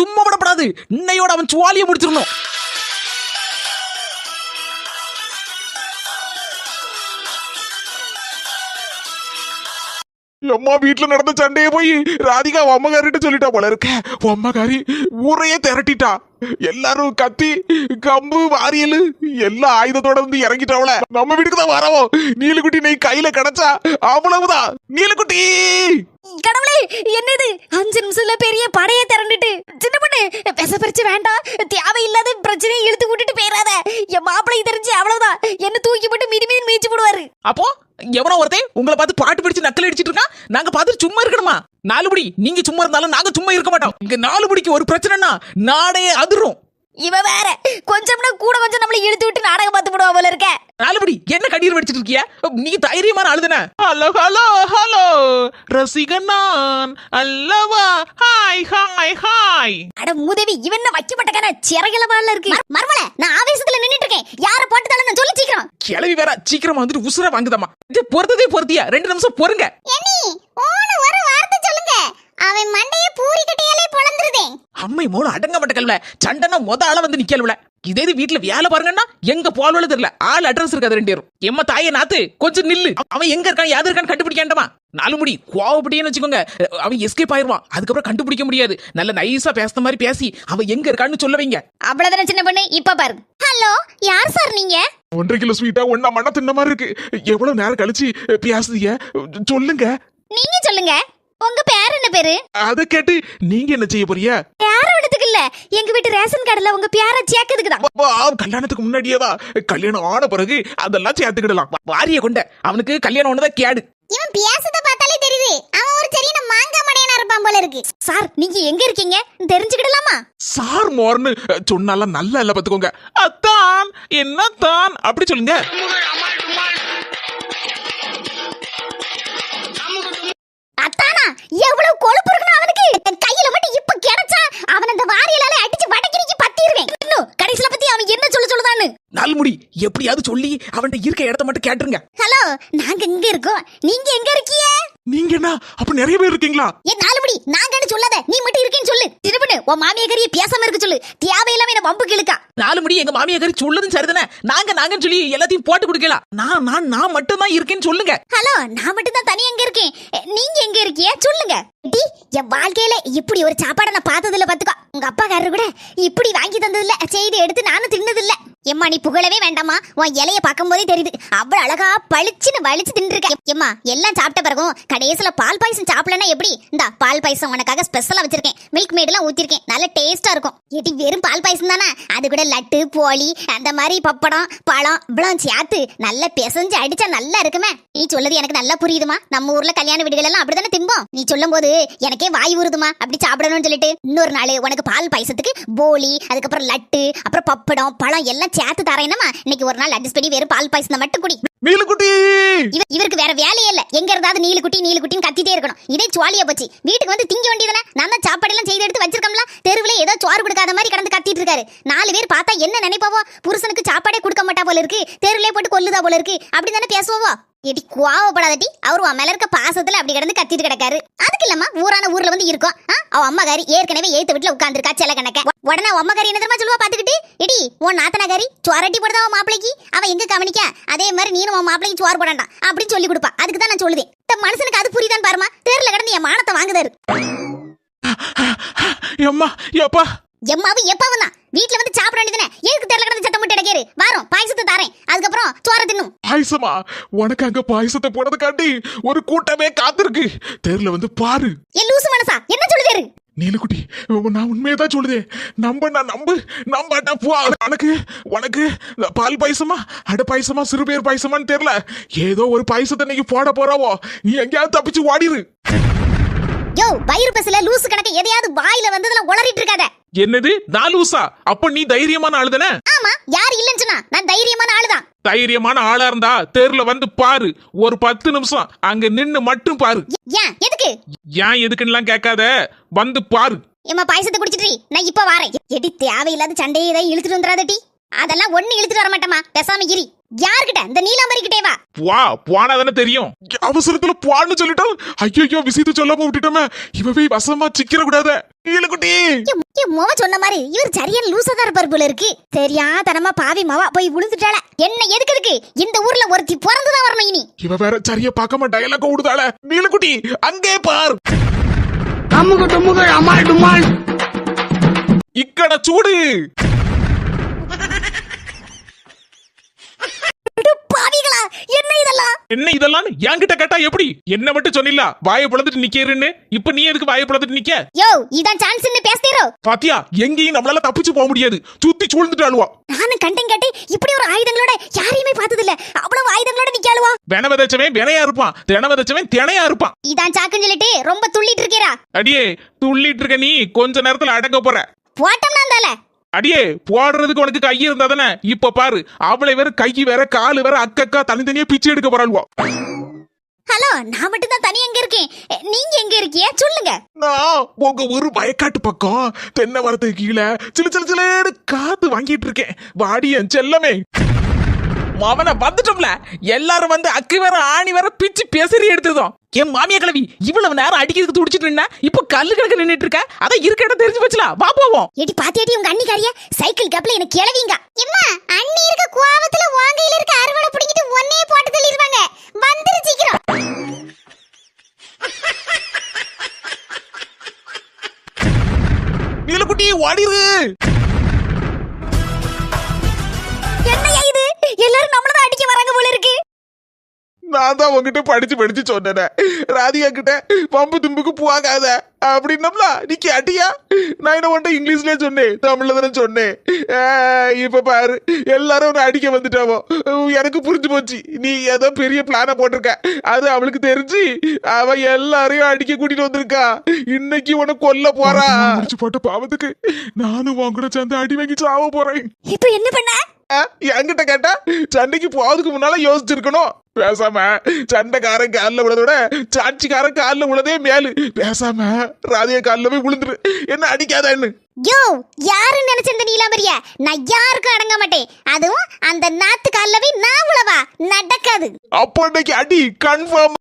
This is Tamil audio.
சும்மா விடப்படாது. இன்னையோட அவன் சுவாலியை முடிச்சிடணும். அம்மா வீட்டுல நடந்த சண்டையை போய் ராதிகா அம்மகாரிட்ட சொல்லிட்டா போல இருக்க. அம்மகாரி ஊரையே திரட்டிட்டா. எல்லாரும் கத்தி கம்பு வாரியல் எல்லா ஆயுதத்தோட வந்து இறங்கிட்டவள நம்ம வீட்டுக்கு தான் வரவோ நீலுக்குட்டி நீ கையில கிடைச்சா அவ்வளவுதான். நீலுக்குட்டி! கடவுளே என்னது? அஞ்சு நிமிஷத்துல பெரிய படையை திரண்டுட்டு சின்ன பொண்ணு பெச பிரிச்சு வேண்டாம் தேவையில்லாத பிரச்சனையை இழுத்து விட்டுட்டு போயிடாத என் மாப்பிளை தெரிஞ்சு அவ்வளவுதான். என்ன தூக்கி போட்டு மிதி மிதி மீச்சு போடுவாரு. அப்போ எவனோ ஒருத்தன் உங்களை பார்த்து பாட்டு பிடிச்சு நக்கல் அடிச்சிட்டு இருக்கான் நாங்க பார்த்து சும்மா இருக்கணுமா? நாலுபடி நீங்க சும்மா இருந்தாலும் நாங்க சும்மா இருக்க மாட்டோம். இங்க நாலுபடிக்கு ஒரு பிரச்சனைனா நாடே அதிரும் இவ வேற. கொஞ்சம்னா கூட கொஞ்சம் நம்மள இழுத்து விட்டு நாடகம் பார்த்து போடுவா போல இருக்க. நாலுபடி என்ன கண்ணீர் வடிச்சிட்டு இருக்கிய? நீ தைரியமான ஆளுதானே. Hello hello hello. ரசிகன் நான் அல்லவா? ஹாய் ஹாய் ஹாய் அட மூதேவி இவன் வைக்கப்பட்டக்கான சிறகிலவால இருக்கு? மர்மல நான் ஆவேசத்துல நின்னுட்டு இருக்கேன் யார போட்டு தள்ள நான் சொல்லி சீக்கிரம். கிளவி வேற சீக்கிரமா வந்துட்டு உசுர வாங்குதம்மா இது பொறுத்ததே பொறுத்தியா? ரெண்டு நிமிஷம் பொறுங்க. எண்ணி ஓன ஒரு வார்த்தை சொல்லுங்க. அவன் மண்டைய பூரி கட்டையாலே பொளந்துருதே அம்மை மூணு அடங்க மாட்ட கல்வ சண்டைனா முத ஆள வந்து நிக்கல இதே இது வீட்டுல வேலை பாருங்கன்னா எங்க போலவள தெரியல. ஆள் அட்ரஸ் இருக்காது ரெண்டு பேரும். எம்மா தாயே நாத்து கொஞ்சம் நில்லு. அவன் எங்க இருக்கான் யாது இருக்கான்னு கண்டுபிடிக்காண்டமா நாலு முடி கோவப்பட்டியன்னு வச்சுக்கோங்க. அவன் எஸ்கேப் ஆயிருவான். அதுக்கப்புறம் கண்டுபிடிக்க முடியாது. நல்ல நைஸா பேசுற மாதிரி பேசி அவன் எங்க இருக்கான்னு சொல்ல வைங்க. அவ்வளவுதான சின்ன பொண்ணு? இப்ப பாரு ஹலோ யார் சார் நீங்க? ஒன்றரை கிலோ ஸ்வீட்டா ஒன்னா மண்ணா தின்ன மாதிரி இருக்கு. எவ்வளவு நேரம் கழிச்சு பேசுறீங்க சொல்லுங்க. நீங்க சொல்லுங்க. உங்க பேர் என்ன பேரு? அதை கேட்டு நீங்க என்ன செய்ய போறீங்க? பேர விடத்துக்கு இல்ல. எங்க வீட்டு ரேஷன் கார்டுல உங்க பேர சேர்க்கறதுக்கு தான். கல்யாணத்துக்கு முன்னாடியேவா கல்யாணம் ஆன பிறகு அதெல்லாம் சேர்த்துக்கிடலாம். வாரிய கொண்ட. அவனுக்கு கல்யாணம் ஒண்ணுதான் கேடு. இவன் பேசுறத பார்த்தாலே தெரியுது. அவன் ஒரு சரியான மாங்கா மடையனா இருப்பான் போல இருக்கு. சார் நீங்க எங்க இருக்கீங்க? தெரிஞ்சுக்கிடலாமா? சார் மோர்னு சொன்னாலாம் நல்லா இல்ல பாத்துக்கோங்க. அத்தான் என்னத்தான் அப்படி சொல்லுங்க. சொல்லுதான்னு நாலுமுடி எப்படியாவது சொல்லி அவன்கிட்ட இருக்க இடத்த மட்டும் கேட்டுருங்க. ஹலோ நாங்க இங்க இருக்கோம். நீங்க எங்க இருக்கீங்க? நீங்க என்ன? அப்ப நிறைய பேர் இருக்கீங்களா? ஏன் நாலுபடி நாங்கன்னு சொல்லாத. நீ மட்டும் இருக்கேன்னு சொல்லு. திருப்பண்ணு உன் மாமியக்காரிய பேசாம இருக்க சொல்லு. தேவையில்லாம என்ன வம்பு கிழக்கா நாலு முடி எங்க மாமியா கறி சொல்லுதும் சரிதானே? நாங்க நாங்கன்னு சொல்லி எல்லாத்தையும் போட்டு கொடுக்கலாம் நான் நான் நான் மட்டும் தான் இருக்கேன்னு சொல்லுங்க. ஹலோ நான் மட்டும் தான் தனியா எங்க இருக்கேன். நீங்க எங்க இருக்கீங்க சொல்லுங்க. டி என் வாழ்க்கையில இப்படி ஒரு சாப்பாடை நான் பார்த்ததில்ல பாத்துக்கோ உங்க அப்பாக்காரரு கூட இப்படி வாங்கி தந்ததில்ல. செய்தி எடுத்து நானும் தின்னதில்ல. எம்மா நீ புகழவே வேண்டாமா உன் இலைய பார்க்கும்போதே தெரியுது. அவ்வளோ அழகா பளிச்சுன்னு வலிச்சு தின்னுருக்க. எம்மா எல்லாம் சாப்பிட்ட பிறகும் கடைசியில் பால் பாயசம் சாப்பிடலன்னா எப்படி? இந்த பால் பாயசம் உனக்காக ஸ்பெஷலாக வச்சிருக்கேன். மில்க் மேடெல்லாம் ஊத்திருக்கேன். நல்ல டேஸ்ட்டாக இருக்கும். ஏடி வெறும் பால் பாயசம் தானே? அது கூட லட்டு போலி அந்த மாதிரி பப்படம் பழம் இவ்வளோ சேர்த்து நல்லா பிசைஞ்சு அடிச்சா நல்லா இருக்குமே. நீ சொல்லுது எனக்கு நல்லா புரியுதுமா. நம்ம ஊர்ல கல்யாண வீடுகள் எல்லாம் அப்படிதானே திம்போம்? நீ சொல்லும் போது எனக்கே வாய் ஊறுதுமா. அப்படி சாப்பிடணும்னு சொல்லிட்டு இன்னொரு நாள் உனக்கு பால் பாயசத்துக்கு போலி அதுக்கப்புறம் லட்டு அப்புறம் பப்படம் பழம் எல்லாம் சேர்த்து தரேனமா இன்னைக்கு ஒரு நாள் அட்ஜஸ்ட் பண்ணி வெறும் பால் பாயசம் மட்டும் குடி. நீலக்குட்டி! இவ- இவருக்கு வேற வேலையே இல்ல. எங்க இருந்தாவது நீலு குட்டி நீலு குட்டின்னு கத்திட்டே இருக்கணும். இதே சுவாலியா போச்சு. வீட்டுக்கு வந்து திங்க வேண்டியதானே நான் தான் சாப்பாடு எல்லாம் செய்து எடுத்து வச்சிருக்கோம்ல. சோறு கொடுக்காத மாதிரி கடந்து கத்திட்டு இருக்காரு. நாலு பேர் பார்த்தா என்ன நினைப்பாவோ? புருஷனுக்கு சாப்பாடே கொடுக்க மாட்டா போல இருக்கு. தெருவிலே போட்டு கொல்லுதா போல இருக்கு. அப்படி தானே பேசுவோவோ? எடி கோவப்படாதட்டி அவர் உன் மேல இருக்க பாசத்துல அப்படி கிடந்து கத்திட்டு கிடக்காரு. அதுக்கு இல்லம்மா ஊரான ஊர்ல வந்து இருக்கும். அவ அவ அம்மாக்காரி ஏற்கனவே ஏத்து வீட்டுல உட்காந்துருக்கா செல கணக்க. உடனே அவ அம்மாக்காரி என்ன தெரியுமா சொல்லுவா பாத்துக்கிட்டு எடி உன் நாத்தனகாரி சுவரட்டி போடுதா உன் மாப்பிளைக்கு? அவ எங்க கவனிக்க? அதே மாதிரி நீனும் உன் மாப்பிளைக்கு சுவார் போடண்டா அப்படின்னு சொல்லி கொடுப்பா. அதுக்கு தான் நான் சொல்லுதேன் இந்த மனுஷனுக்கு அது புரியுதான்னு பாருமா தேர்ல கிடந்து என் மானத்தை வாங்குதாரு. எம்மா எப்பா? எம்மாவும் எப்பவும் தான். வீட்டுல வந்து சாப்பிட வேண்டியதுனே. எதுக்கு தேர்ல கிடந்து சத்தம் போட்டு இடக்கேரு வாரம் பாயசத்தை தாரேன். அதுக்கப்புறம் சோற தின்னும். பாயசமா? உனக்கு அங்க பாயசத்தை போனது காட்டி ஒரு கூட்டமே காத்திருக்கு. தேர்ல வந்து பாரு. என் லூசு மனசா? என்ன சொல்லுவேரு நீலக்குட்டி நான் உண்மையை தான் சொல்லுதேன் நம்ப நான் நம்பு நம்பாட்டா போ. உனக்கு உனக்கு பால் பாயசமா? அட பாயசமா சிறுபேர் பாயசமான்னு தெரியல. ஏதோ ஒரு பாயசத்தை இன்னைக்கு போட போறாவோ? நீ எங்கேயாவது தப்பிச்சு ஓடிரு. யோ வயிறு பஸ்ல லூசு கணக்கு எதையாவது வாயில வந்ததுல உளறிட்டு இருக்காத. என்னது? நாலூசா அப்ப நீ தைரியமான ஆளு தானே ஆமா யார் இல்லைன்னு சொன்னா நான் தைரியமான ஆளுதான். தைரியமான ஆளா இருந்தா தேர்ல வந்து பாரு. ஒரு பத்து நிமிஷம் அங்க நின்னு மட்டும் பாரு. ஏன் எதுக்கு? ஏன் எதுக்குன்னுலாம் கேட்காத. வந்து பாரு. ஏமா பாயசத்தை குடிச்சிட்டு இரு, நான் இப்ப வரேன். எடி தேவையில்லாத சண்டையை ஏதாவது இழுத்துட்டு வந்துடாதடி அதெல்லாம் ஒண்ணு இழுத்துட்டு வர மாட்டேமா பேசாம இரி. யார்கிட்ட? இந்த நீலாம்பரி கிட்டே வா வா போனா தானே தெரியும்? அவசரத்துல போன்னு சொல்லிட்டோம் ஐயோ விஷயத்த சொல்லாம விட்டுட்டோமே. இவ போய் வசமா சிக்கிற கூடாத. ஏ மொவ சொன்ன மாதிரி இவர் சரியான லூசதா இருப்பார் போல இருக்கு. தெரியாதனமா பாவி மவ போய் விழுந்துட்டாள என்ன எதுக்குதுக்கு இந்த ஊர்ல ஒருத்தி பிறந்துதான் வரணும் இனி. இவ வேற சரியா பார்க்காம டயலாக் விடுதாள நீலக்குட்டி அங்கே பார். அமுகு டுமுகு அமால் டுமால் இக்கட சூடு அட பாவிகளா என்ன இதெல்லாம் என்ன இதெல்லாம்? என்கிட்ட கேட்டா எப்படி? என்ன மட்டும் சொன்னில வாயை பிளந்துட்டு நிக்கிறேன்னு. இப்ப நீ எதுக்கு வாயை பிளந்துட்டு நிக்க? யோ இதான் சான்ஸ்னு பேசுறீரோ பாத்தியா எங்கேயும் நம்மளால தப்பிச்சு போக முடியாது. சுத்தி சூழ்ந்துட்டாளுவா நானும் கண்டன் கேட்டு இப்படி ஒரு ஆயுதங்களோட யாரையுமே பார்த்தது இல்ல அவ்வளவு ஆயுதங்களோட நிக்காளுவா வென விதைச்சவன் வினையா இருப்பான். தின விதைச்சவன் தினையா இருப்பான். இதான் சாக்குன்னு சொல்லிட்டு ரொம்ப துள்ளிட்டு இருக்கீரா? அடியே துள்ளிட்டு இருக்க நீ கொஞ்ச நேரத்துல அடங்க போற. போட்டோம்னா இருந்தால. அடியே போடுறதுக்கு உனக்கு கை இருந்தா தானே? இப்ப பாரு அவளை வேற கை வேற காலு வேற அக்கக்கா தனித்தனியா பிச்சை எடுக்க போறாளுவா ஹலோ நான் மட்டும் தான் தனி எங்க இருக்கேன். நீங்க எங்க இருக்கீங்க? சொல்லுங்க. நான் உங்க ஊரு வயக்காட்டு பக்கம் தென்னை மரத்துக்கு கீழே சிலு சிலு சிலுன்னு காத்து வாங்கிட்டு இருக்கேன். வாடி என் செல்லமே. அவனை வந்துட்டோம்ல. எல்லாரும் வந்து அக்கு வேற ஆணி வேற பிச்சு பேசறி எடுத்ததும் என் மாமியா கிழவி இவ்வளவு நேரம் அடிக்கிறதுக்கு துடிச்சிட்டு நின்னா இப்போ கல்லு கிடக்கு நின்னுட்டு இருக்க? அதான் இருக்க இடம் தெரிஞ்சு போச்சுல வா போவோம். ஏடி பாத்தியாடி உங்க அண்ணிக்காரிய சைக்கிள் கேப்ல எனக்கு கிளவிங்க. எம்மா அண்ணி இருக்க கோவத்துல வாங்கையில இருக்க அறுவடை பிடிக்கிட்டு ஒன்னே போட்டு தள்ளிடுவாங்க வந்துரு சீக்கிரம். நீலக்குட்டி ஓடிரு. என்னையா இது? எல்லாரும் நம்மள தான் அடிக்க வராங்க போல இருக்கு. நான் தான் உங்ககிட்ட படிச்சு படிச்சு சொன்னேன். ராதிகா கிட்ட பம்பு தும்புக்கு போகாத. அப்படின்னம்ல நீ கேட்டியா? நான் என்ன உன்ட்ட இங்கிலீஷ்லயே சொன்னேன் தமிழ்ல தானே சொன்னேன். இப்ப பாரு எல்லாரும் உன்னை அடிக்க வந்துட்டாவோ. எனக்கு புரிஞ்சு போச்சு. நீ ஏதோ பெரிய பிளான போட்டிருக்க. அது அவளுக்கு தெரிஞ்சு அவ எல்லாரையும் அடிக்க கூட்டிட்டு வந்திருக்கா. இன்னைக்கு உன்னை கொல்ல போறா. முடிச்சு போட்ட பாவத்துக்கு நானும் உன் கூட சேர்ந்து அடி வாங்கி சாவ போறேன். இப்போ என்ன பண்ண? ஆ, என்கிட்ட கேட்டா சண்டைக்கு போறதுக்கு முன்னால யோசிச்சிருக்கணும். பேசாம சண்டைக்காரன் காலில் விட சாட்சிக்காரன் காலில் விழுதே மேலு. பேசாம ராதிய காலில் போய் விழுந்துரு. என்ன அடிக்காதன்னு யோ யாருன்னு நினைச்சிருந்த நீலாமரிய நான் யாருக்கும் அடங்க மாட்டேன். அதுவும் அந்த நாத்து கால்லவே நான் உழவா. நடக்காது. அப்போ இன்னைக்கு அடி கன்ஃபார்ம்